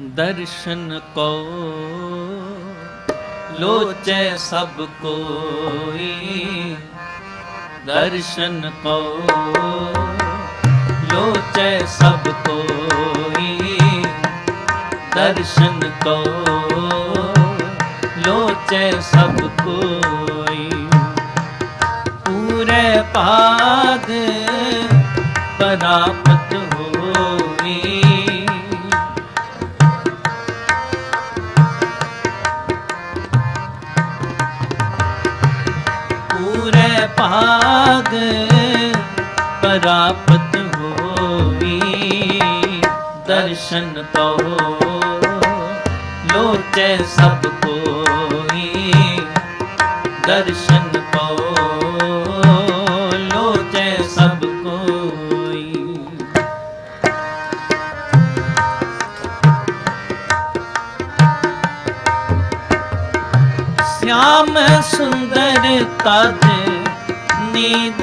ਦਰਸ਼ਨ ਕੋ। ਲੋਚੈ ਸਭ ਕੋਈ। ਦਰਸ਼ਨ ਕੋ। ਲੋਚੈ ਸਭ ਕੋਈ। ਦਰਸ਼ਨ ਕੋ। ਲੋਚੈ ਸਭ ਕੋਈ। ਪੂਰੇ ਭਾਗ ਪ੍ਰਾਪਤ ਪ੍ਰਾਪਤ ਹੋਵੀ ਦਰਸ਼ਨ ਤੋ ਲੋਚੇ ਸਭ ਕੋਈ। ਦਰਸ਼ਨ ਤੋ ਲੋਚੇ ਸਭ ਕੋਈ। ਸਿਆਮ ਸੁੰਦਰ ਤਦ ਨੀਂਦ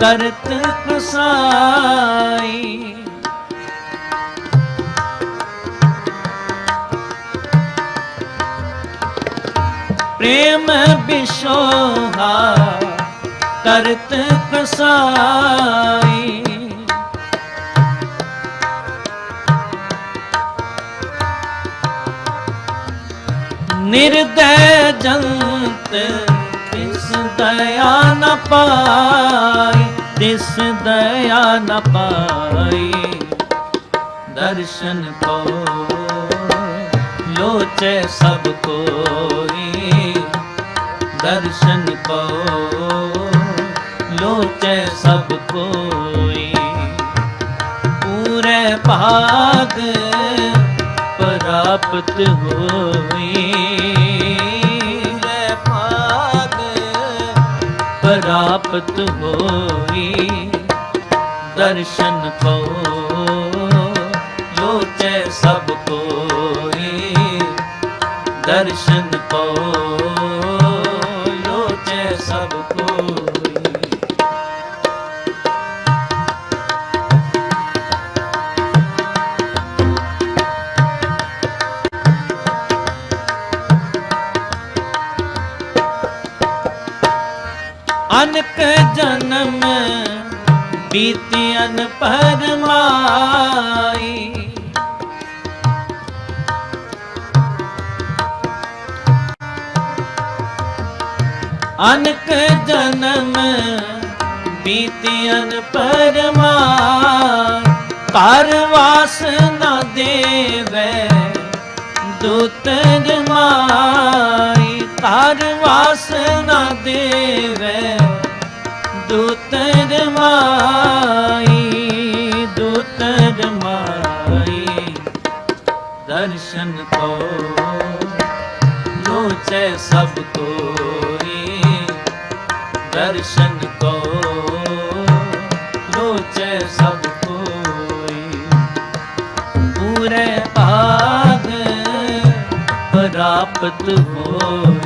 ਕਰਤ ਕਸਾਈ। ਪ੍ਰੇਮ ਵਿਸ਼ੋਹਾ ਕਰਤ ਕਸਾਈ। ਨਿਰਦੈ ਜੰਤ ਤਿਸ ਦਇਆ ਨ ਪਾਈ ਤਿਸ ਦਇਆ ਨ ਪਾਈ, ਦਰਸ਼ਨ ਕੋ ਲੋਚੈ ਸਭ ਕੋਈ। ਦਰਸ਼ਨ ਕੋ ਲੋਚੈ ਸਭ ਕੋਈ। ਪੂਰੇ ਭਾਗ ਪ੍ਰਾਪਤ ਹੋਈ। ਪ੍ਰਾਪਤ ਹੋਈ। ਦਰਸ਼ਨ ਕੋ ਲੋਚੈ ਸਭ ਕੋਈ। ਦਰਸ਼ਨ ਕੋ ਅਨਕ ਜਨਮ ਬੀਤੀਨ ਪਰਮਾਈ ਅਨਕ ਜਨਮ ਬੀਤੀਨ ਪਰਮਾਈ ਕਰ ਵਾਸਨਾ ਦੇਵੇ ਦੁਤ ਜਮਾਈ ਕਰ ਵਾਸ ਨਾ ਦੇਵੇ, ਦੁਤ ਜਮਾਈ ਦੁਤ ਜਮਾਈ ਦਰਸ਼ਨ ਕੋ ਲੋਚੈ ਸਭ ਕੋਈ ਦਰਸ਼ਨ ਕੋ ਲੋਚੈ ਸਭ ਕੋਈ ਪੂਰੇ ਭਾਗ ਪ੍ਰਾਪਤ ਹੋਈ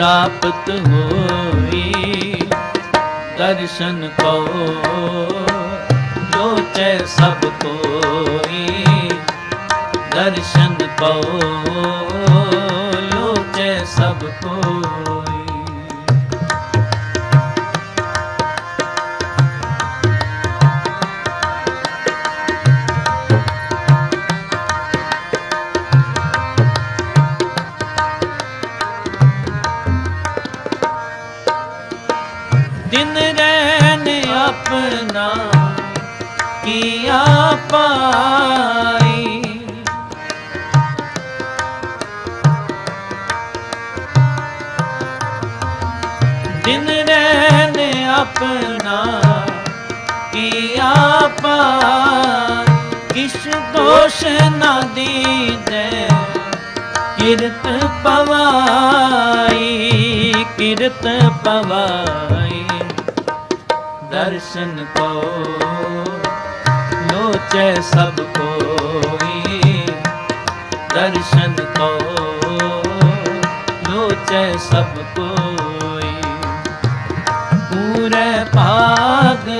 ਪ੍ਰਾਪਤ ਹੋਈ। ਦਰਸ਼ਨ ਕੋ ਲੋਚੈ ਸਭ ਕੋਈ। ਦਰਸ਼ਨ ਕੋ ਲੋਚੈ ਸਭ ਕੋਈ। ਕੀਆ ਪਾਈ ਦਿਨ ਰਹਿਨ ਆਪਣਾ ਕੀਆ ਪਾਈ ਕਿਸ਼ ਦੋਸ਼ ਨਾ ਦੀਦੇ, ਕਿਰਤ ਪਵਾਈ ਕਿਰਤ ਪਵਾਈ। ਦਰਸ਼ਨ ਕੋ ਲੋਚੈ ਸਭ ਕੋਈ, ਦਰਸ਼ਨ ਕੋ, ਲੋਚੈ ਸਭ ਕੋਈ। ਪੂਰੇ ਭਾਗ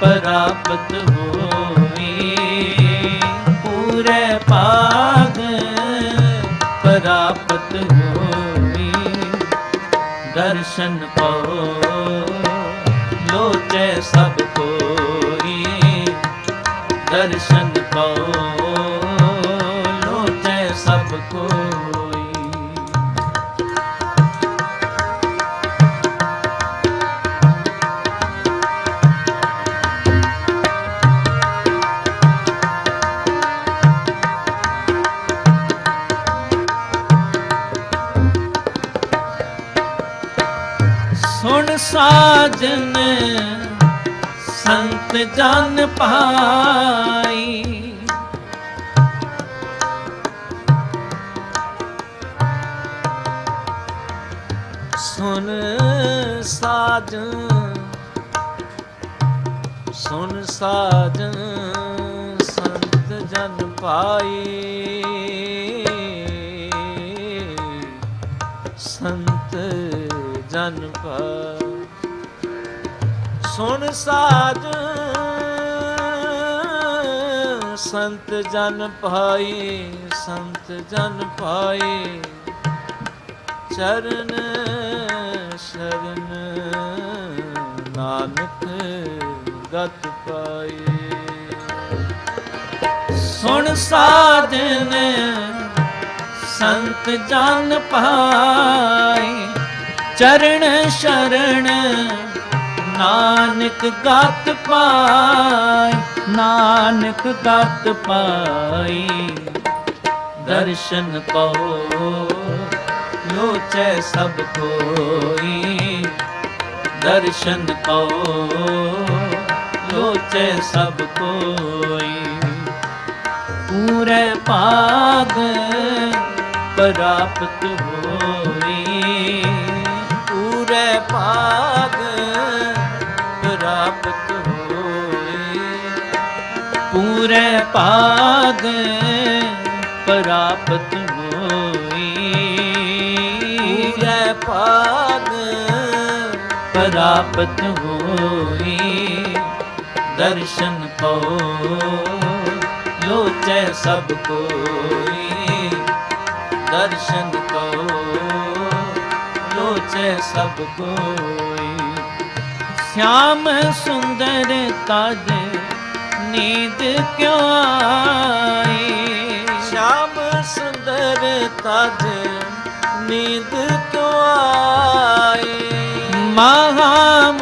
ਪ੍ਰਾਪਤ ਹੋਈ। ਪੂਰੇ ਭਾਗ ਪ੍ਰਾਪਤ ਹੋਈ। ਦਰਸ਼ਨ ਪਾਓ ਦਰਸ਼ਨ ਪਾਓ ਲੋਚੈ ਸਭ ਕੋਈ। ਸੁਣ ਸਾਜਨ ਸੰਤ ਜਨ ਪਾਈ। ਸੁਨ ਸਾਜਨ ਸੁਨ ਸਾਜਨ ਸੰਤ ਜਨ ਪਾਈ। ਸੰਤ ਜਨ ਪਾਈ। ਸੁਣ ਸਾਜ ਸੰਤ ਜਨ ਪਾਈ ਸੰਤ ਜਨ ਪਾਈ ਚਰਨ, ਸ਼ਰਨ ਨਾਨਕ ਗਤ ਪਾਈ। ਸੁਣ ਸਾਜਨ ਸੰਤ ਜਨ ਪਾਈ ਚਰਨ ਸ਼ਰਨ ਨਾਨਕ ਗਤ ਪਾਈ, ਨਾਨਕ ਗਤ ਪਾਈ। ਦਰਸ਼ਨ ਪਾਓ, ਲੋਚੈ ਸਭ ਕੋਈ। ਦਰਸ਼ਨ ਪਾਓ, ਲੋਚੈ ਸਭ ਕੋਈ। ਪੂਰੇ ਭਾਗ ਪ੍ਰਾਪਤ ਹੋਈ। ਪੂਰੇ ਭਾਗ ਪੂਰੇ ਭਾਗ ਪ੍ਰਾਪਤ ਹੋਈ। ਪੂਰੇ ਭਾਗ ਪ੍ਰਾਪਤ ਹੋਈ। ਦਰਸ਼ਨ ਪਾਓ ਲੋਚੈ ਸਭ ਕੋਈ। ਦਰਸ਼ਨ ਕੋ ਲੋਚੈ ਸਭ ਕੋਈ। ਸ਼ਾਮ ਸੁੰਦਰ ਤਜ ਨੀਂਦ ਕਿਉ ਆਈ? ਸ਼ਾਮ ਸੁੰਦਰ ਤਜ ਨੀਂਦ ਕਿਉ ਆਈ? ਮਹਾ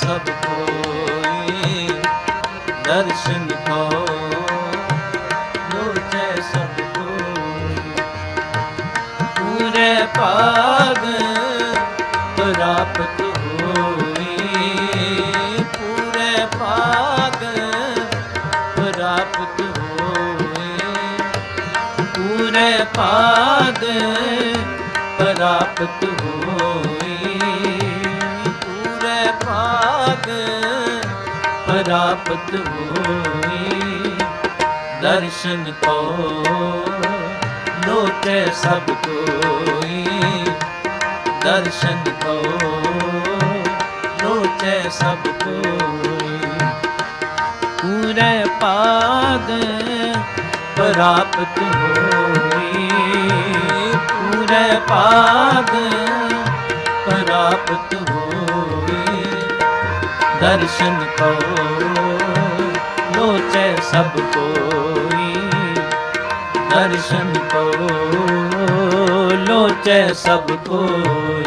ਸਭ ਕੋਈ ਦਰਸ਼ਨ ਕੋ ਲੋਚੈ ਸਭ ਕੋਈ। ਪੂਰੇ ਭਾਗ ਪ੍ਰਾਪਤ ਹੋਈ। ਪੂਰੇ ਭਾਗ ਪ੍ਰਾਪਤ ਹੋਏ ਪੂਰੇ ਭਾਗ ਪ੍ਰਾਪਤ ਹੋਈ। ਪ੍ਰਾਪਤ ਹੋਈ ਦਰਸ਼ਨ ਕੋ ਲੋਟੇ ਸਭ ਕੋਈ। ਦਰਸ਼ਨ ਕੋ ਲੋਟੇ ਸਭ ਕੋਈ। ਪੂਰੇ ਪਾਗ ਪ੍ਰਾਪਤ ਹੋਈ ਪੂਰੇ ਪੂਰੇ ਪ੍ਰਾਪਤ ਹੋਈ ਦਰਸ਼ਨ ਕੋ ਲੋਚੈ ਸਭ ਕੋਈ। ਦਰਸ਼ਨ ਕੋ ਲੋਚੈ ਸਭ ਕੋਈ।